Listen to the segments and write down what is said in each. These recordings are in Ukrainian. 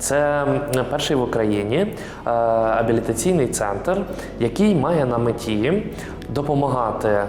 Це перший в Україні е, абілітаційний центр, який має на меті допомагати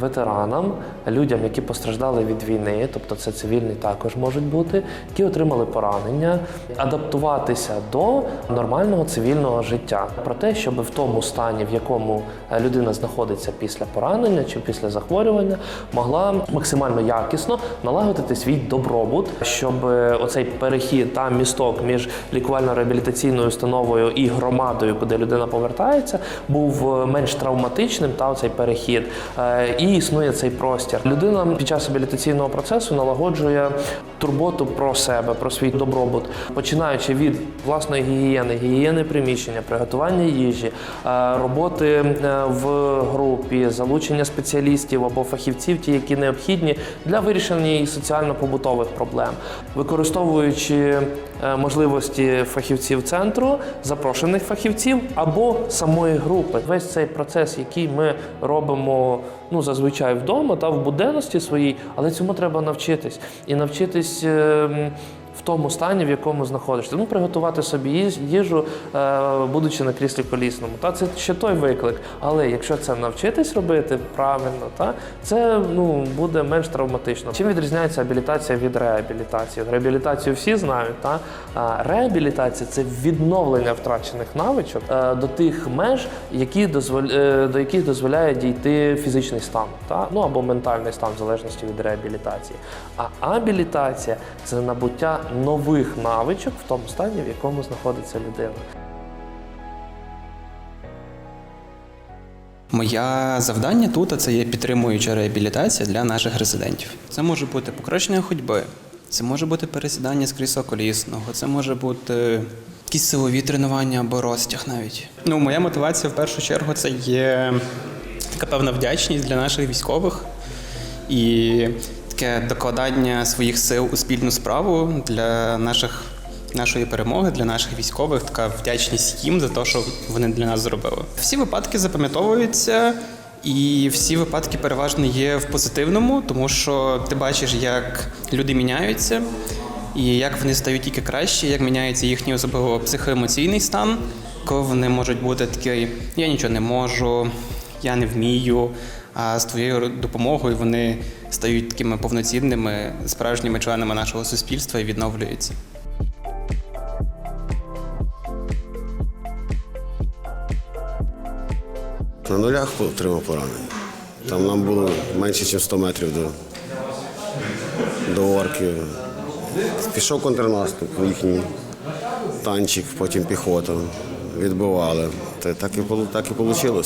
ветеранам, людям, які постраждали від війни, тобто це цивільні також можуть бути, які отримали поранення, адаптуватися до нормального цивільного життя. Про те, щоб в тому стані, в якому е, людина знаходиться після поранення чи після захворювання, могла максимально якісно налагодити свій добробут, щоб е, оцей перехід та місток між лікувально-реабілітаційною установою і громадою, куди людина повертається, був е, менш травматичним та оцей перехід. Е, І існує цей простір. Людина під час абілітаційного процесу налагоджує турботу про себе, про свій добробут, починаючи від власної гігієни, гігієни приміщення, приготування їжі, е, роботи е, в групі, залучення спеціалістів або фахівців, ті, які необхідні для вирішення соціально-побутових проблем, використовуючи е, можливості фахівців центру, запрошених фахівців або самої групи. Весь цей процес, який ми робимо ну зазвичай вдома та в буденності своїй, але цьому треба навчитись і навчитись. е, м, В тому стані, в якому знаходишся, ну приготувати собі їжу, е, будучи на кріслі колісному. Та це ще той виклик. Але якщо це навчитись робити правильно, та це ну буде менш травматично. Чим відрізняється абілітація від реабілітації? Реабілітацію всі знають, та реабілітація це відновлення втрачених навичок е, до тих меж, які дозволя... е, до яких дозволяє дійти фізичний стан, та ну або ментальний стан, в залежності від реабілітації. А абілітація це набуття нових навичок в тому стані, в якому знаходиться людина. Моє завдання тут це є підтримуюча реабілітація для наших резидентів. Це може бути покращення ходьби, це може бути пересідання з крісла колісного, це може бути якісь силові тренування або розтяг навіть. Ну, моя мотивація в першу чергу це є така певна вдячність для наших військових і таке докладання своїх сил у спільну справу для наших. Нашої перемоги для наших військових така вдячність їм за те, що вони для нас зробили. Всі випадки запам'ятовуються, і всі випадки переважно є в позитивному, тому що ти бачиш, як люди міняються, і як вони стають тільки краще, як міняється їхній особливо психоемоційний стан, коли вони можуть бути такі я нічого не можу, я не вмію. А з твоєю допомогою вони стають такими повноцінними справжніми членами нашого суспільства і відновлюються. На нулях отримав поранення. Там нам було менше, ніж 100 метрів до, до орки. Пішов контрнаступ, їхній танчик, потім піхота. Відбивали. Та так і, так і вийшло.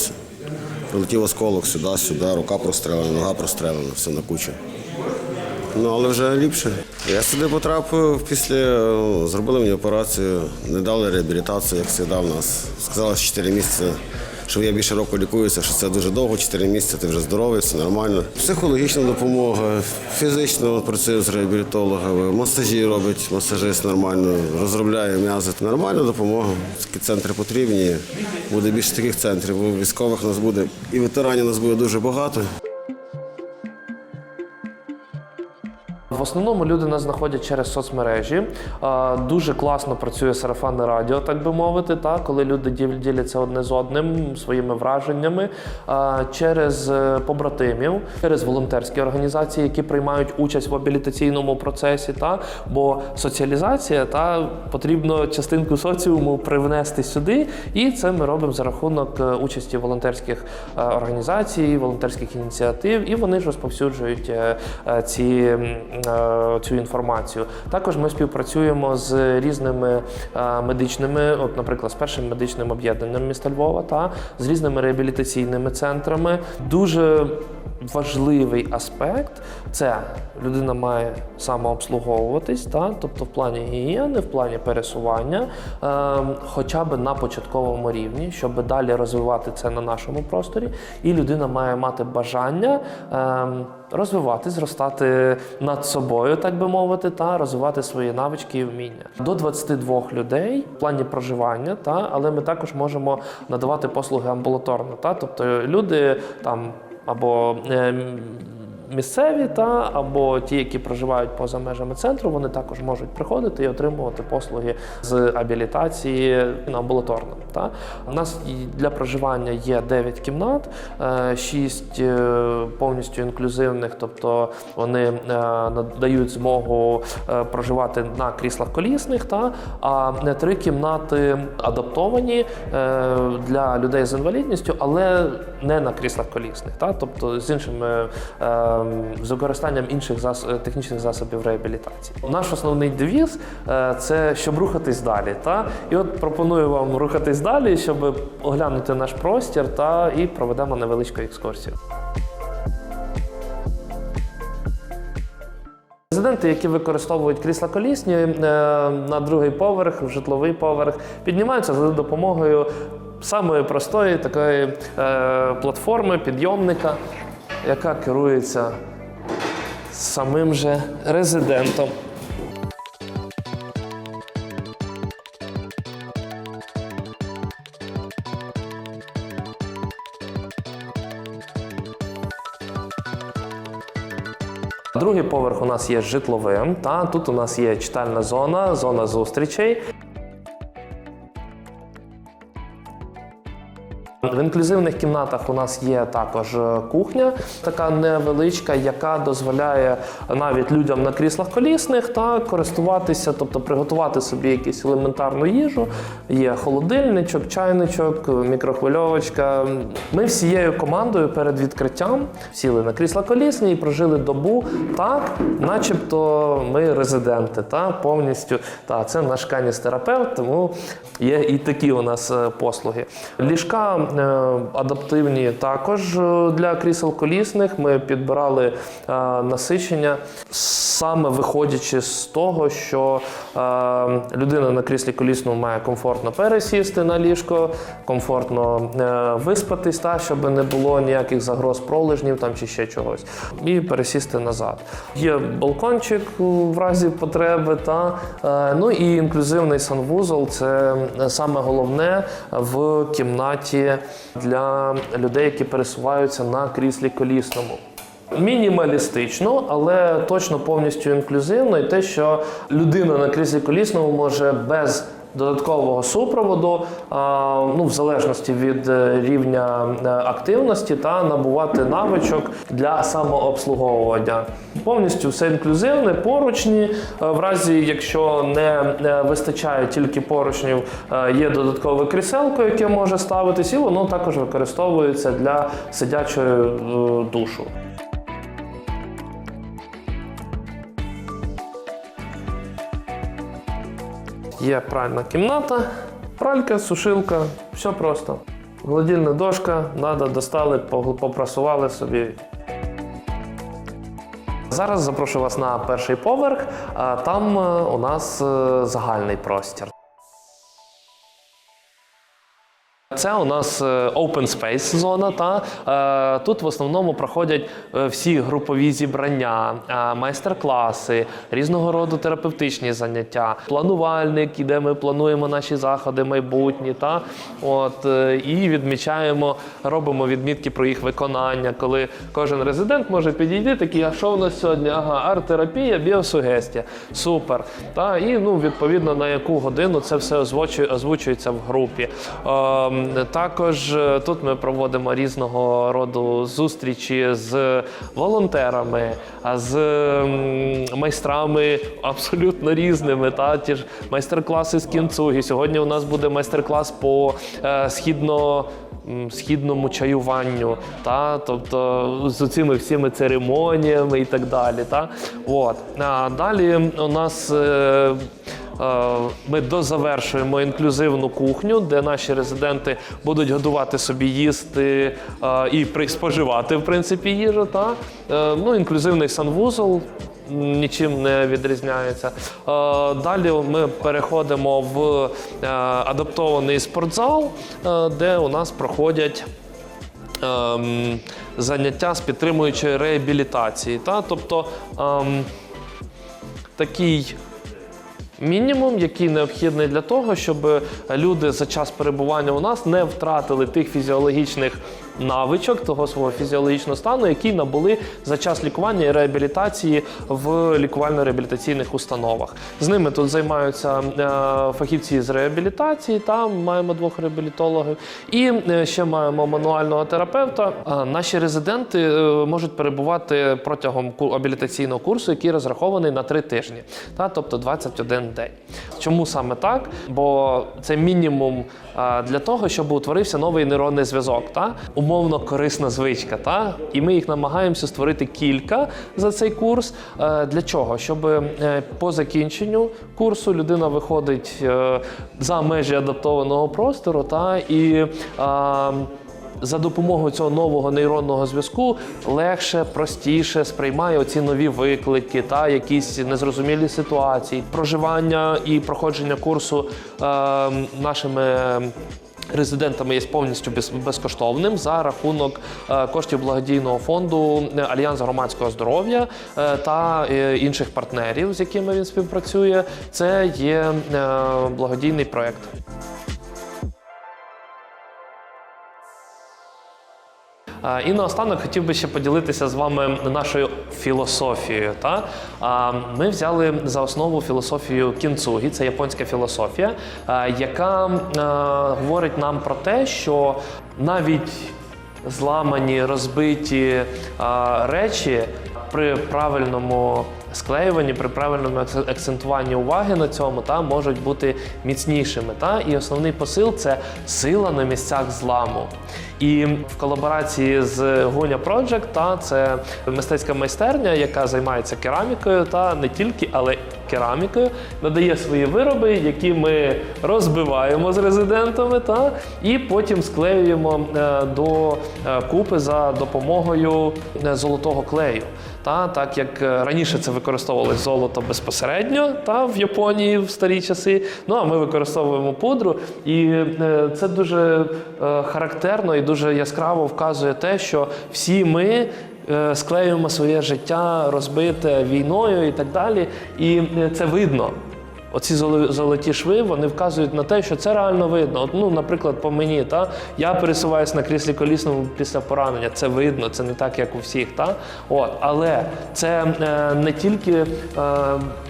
Прилетів осколок сюди, сюди, рука прострелена, нога прострелена, все на кучу. Ну, але вже ліпше. Я сюди потрапив після, ну, зробили мені операцію, не дали реабілітацію, як завжди в нас. Сказали, що 4 місяці, що я більше року лікуюся, що це дуже довго, 4 місяці, ти вже здоровий, все нормально. Психологічна допомога, фізично працюю з реабілітологами, масажі робить масажист нормально, розробляє м'язи. Нормальна допомога. Такі центри потрібні. Буде більше таких центрів. бо Військових нас буде і ветеранів нас буде дуже багато. Основному люди нас знаходять через соцмережі. Дуже класно працює сарафанне радіо, так би мовити, та, коли люди діл- діляться одне з одним своїми враженнями, через е, побратимів, через волонтерські організації, які приймають участь в абілітаційному процесі. Та, бо соціалізація та потрібно частинку соціуму привнести сюди, і це ми робимо за рахунок е, участі волонтерських е, організацій, волонтерських ініціатив, і вони ж розповсюджують ці, цю інформацію. Також ми співпрацюємо з різними е, медичними, от, наприклад, з першим медичним об'єднанням міста Львова, та з різними реабілітаційними центрами. Дуже важливий аспект це людина має самообслуговуватись, та, тобто в плані гігієни, в плані пересування, е, хоча б на початковому рівні, щоб далі розвивати це на нашому просторі. І людина має мати бажання. Е, Розвивати, зростати над собою, так би мовити, та розвивати свої навички і вміння до 22 людей в плані проживання, та але ми також можемо надавати послуги амбулаторно. Та тобто люди там або е, місцеві та або ті, які проживають поза межами центру, вони також можуть приходити і отримувати послуги з абілітації амбулаторно. Та у нас для проживання є 9 кімнат, 6 повністю інклюзивних, тобто вони е, надають змогу е, проживати на кріслах колісних, та а не три кімнати адаптовані е, для людей з інвалідністю, але не на кріслах колісних, та тобто з іншими е, з використанням інших зас, е, технічних засобів реабілітації. Наш основний девіз е, це щоб рухатись далі. Та і от пропоную вам рухатись далі, щоб оглянути наш простір та і проведемо невеличку екскурсію. Резиденти, які використовують крісла колісні е, на другий поверх, в житловий поверх, піднімаються за допомогою самої простої такої платформи, підйомника, яка керується самим же резидентом. Другий поверх у нас є житловим. Та тут у нас є читальна зона, зона зустрічей. В інклюзивних кімнатах у нас є також е, кухня, така невеличка, яка дозволяє навіть людям на кріслах колісних та користуватися, тобто приготувати собі якусь елементарну їжу. Є холодильничок, чайничок, мікрохвильовочка. Ми всією командою перед відкриттям сіли на крісла колісні і прожили добу так, начебто ми резиденти, та повністю. Та це наш каністерапевт, тому є і такі у нас е, послуги. Ліжка адаптивні також е, для крісел колісних. Ми підбирали е, насичення саме виходячи з того, що е, людина на кріслі колісному має комфортно пересісти на ліжко, комфортно е, виспатись, та, щоб не було ніяких загроз пролежнів там чи ще чогось, і пересісти назад. Є балкончик в разі потреби, та е, ну і інклюзивний санвузол це саме головне в кімнаті для людей, які пересуваються на кріслі колісному. Мінімалістично, але точно повністю інклюзивно, і те, що людина на кріслі колісному може без додаткового супроводу, ну, в залежності від е, рівня е, активності, та набувати навичок для самообслуговування. Повністю все інклюзивне, поручні. Е, В разі, якщо не вистачає тільки поручнів, є додаткове кріселко, яке може ставитись, і воно також використовується для сидячої душу. Є пральна кімната, пралька, сушилка, все просто. Гладільна дошка, надо, достали, попрасували собі. Зараз запрошую вас на перший поверх. а Там е, у нас е, загальний простір. Це у нас е, open space зона. Та е, тут в основному проходять е, всі групові зібрання, майстер-класи, різного роду терапевтичні заняття, планувальник, де ми плануємо наші заходи майбутні. Та от і відмічаємо, робимо відмітки про їх виконання, коли кожен резидент може підійти, такий, а що в нас сьогодні? Ага, арт-терапія, біосугестія. Супер. Та і ну відповідно на яку годину це все озвучує, озвучується в групі. Ем, також е, тут ми проводимо різного роду зустрічі з волонтерами, з майстрами абсолютно різними. Та ті ж майстер-класи з кінцугі. Сьогодні у нас буде майстер-клас по е, східно. Східному чаюванню, та тобто з цими всіми церемоніями і так далі. Та от а далі у нас Е, Ми дозавершуємо інклюзивну кухню, де наші резиденти будуть годувати собі їсти е, і споживати в принципі їжу. Та Е, ну, інклюзивний санвузол. Нічим не відрізняється. Е, Далі ми переходимо в е, адаптований спортзал, е, де у нас проходять ем, заняття з підтримуючої реабілітації. Та? Тобто ем, такий мінімум, який необхідний для того, щоб люди за час перебування у нас не втратили тих фізіологічних навичок того свого фізіологічного стану, який набули за час лікування і реабілітації в лікувально-реабілітаційних установах. З ними тут займаються е, фахівці з реабілітації. Там маємо двох реабілітологів, і е, ще маємо мануального терапевта. Наші резиденти е, можуть перебувати протягом абілітаційного курсу, який розрахований на три тижні, та тобто 21 день. Чому саме так? Бо це мінімум для того, щоб утворився новий нейронний зв'язок, та умовно корисна звичка. Та? І ми їх намагаємося створити кілька за цей курс. Е, Для чого? Щоб е, по закінченню курсу людина виходить е, за межі адаптованого простору, та і за допомогою цього нового нейронного зв'язку легше, простіше сприймає оці нові виклики та якісь незрозумілі ситуації. Проживання і проходження курсу е, нашими. Резидентами є повністю без- безкоштовним за рахунок е, коштів благодійного фонду е, Альянс громадського здоров'я е, та інших партнерів, з якими він співпрацює. Це є благодійний проект. І наостанок хотів би ще поділитися з вами нашою філософією. Та? Ми взяли за основу філософію кінцугі, це японська філософія, яка говорить нам про те, що навіть зламані, розбиті речі при правильному склеюванні, при правильному акцентуванні уваги на цьому та можуть бути міцнішими. Та? І основний посил це сила на місцях зламу. І в колаборації з Гуня Project, та це мистецька майстерня, яка займається керамікою, та не тільки, але керамікою, надає свої вироби, які ми розбиваємо з резидентами, та і потім склеюємо е, до е, купи за допомогою е, золотого клею. Та так як е, раніше це використовували золото безпосередньо, та в Японії в старі часи. Ну а ми використовуємо пудру, і е, це дуже е, характерно і дуже яскраво вказує те, що всі ми. Склеюємо своє життя розбите війною і так далі, і це видно. Оці золоті шви вони вказують на те, що це реально видно. От, ну, наприклад, по мені, та я пересуваюся на кріслі колісному після поранення. Це видно, це не так, як у всіх. Та? От, але це е, не тільки е,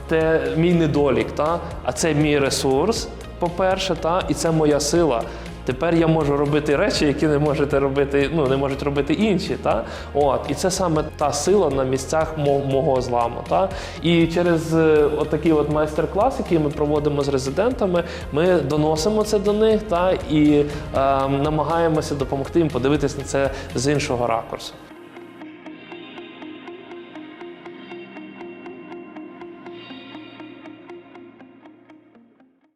те, мій недолік, та? а це мій ресурс, по-перше, та? і це моя сила. Тепер я можу робити речі, які не можете робити, ну не можуть робити інші. Та? От, і це саме та сила на місцях мого зламу. Та? І через е, отакий от майстер-клас, який ми проводимо з резидентами, ми доносимо це до них та, і е, намагаємося допомогти їм подивитися на це з іншого ракурсу.